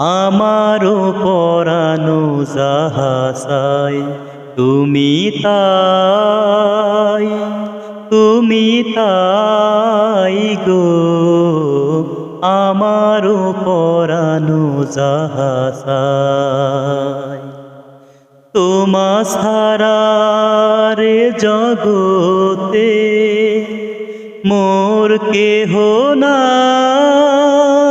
আমারও পরানো যাহাসাই তুমি তাই তুমি তাই গো। আমারও পরানো যাহাসাই তোমা সারারে জগতে মোর কেহ নাই।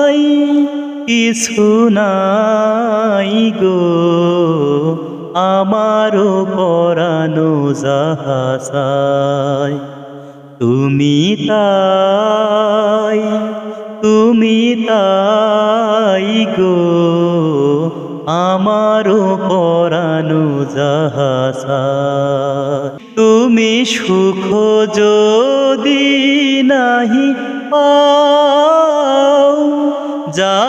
কিছু নাই গো। আমারও পরানো যাহাসাই তুমি তাই তুমি তাই গো। আমারও পরানো যাহাসা তুমি সুখ যদি নাহি পাও যাও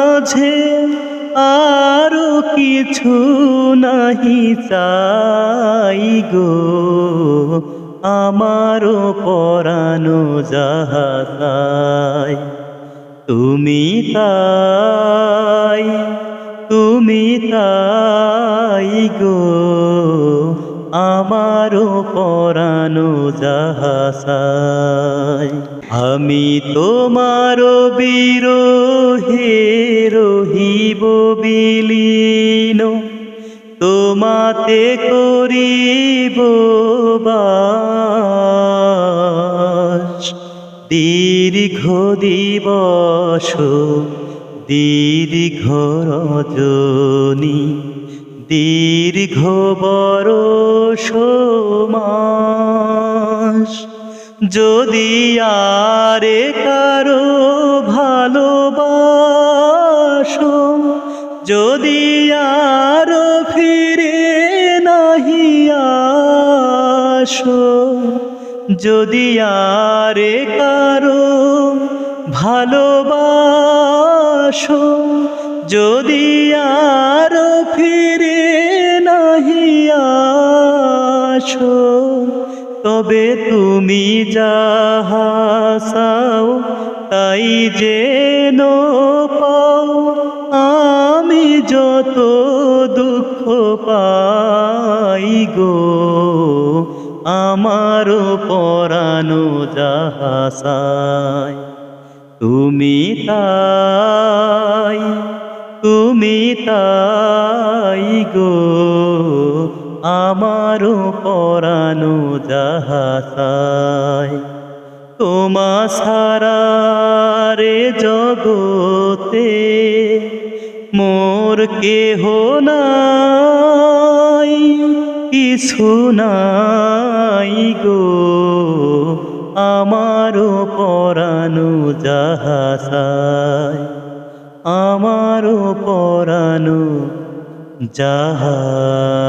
কিছু নাহি চাই গো। আমারও পরানো যাহাই তুমি তাই তুমি তাই গো। আমারও পরানো যাহাসাই আমি তোমার বিরোহে রহিব বিলীন তোমাতে করিব দীর্ঘ দিবস, দীর্ঘ রজনী, দীর্ঘ বরষ মাস। যদি আরে কারও ভালোবাসো, যদি আরও আসো। যদি আরে কারও ভালোবাসো, যদি আরও ফিরে নাহি আসো, তবে তুমি যাহাসাও তাই যেন পাও। আমি যত দুঃখ পাই যাহাসায় তুমি তাই তুমি তাই গো আমারও পরানো যাহাসায় তোমা সারারে জগতে মোর কেহ নাই, কিছু নাই গো। আমারও পরানো যাহাসায় আমারও পরানো যাহাসায়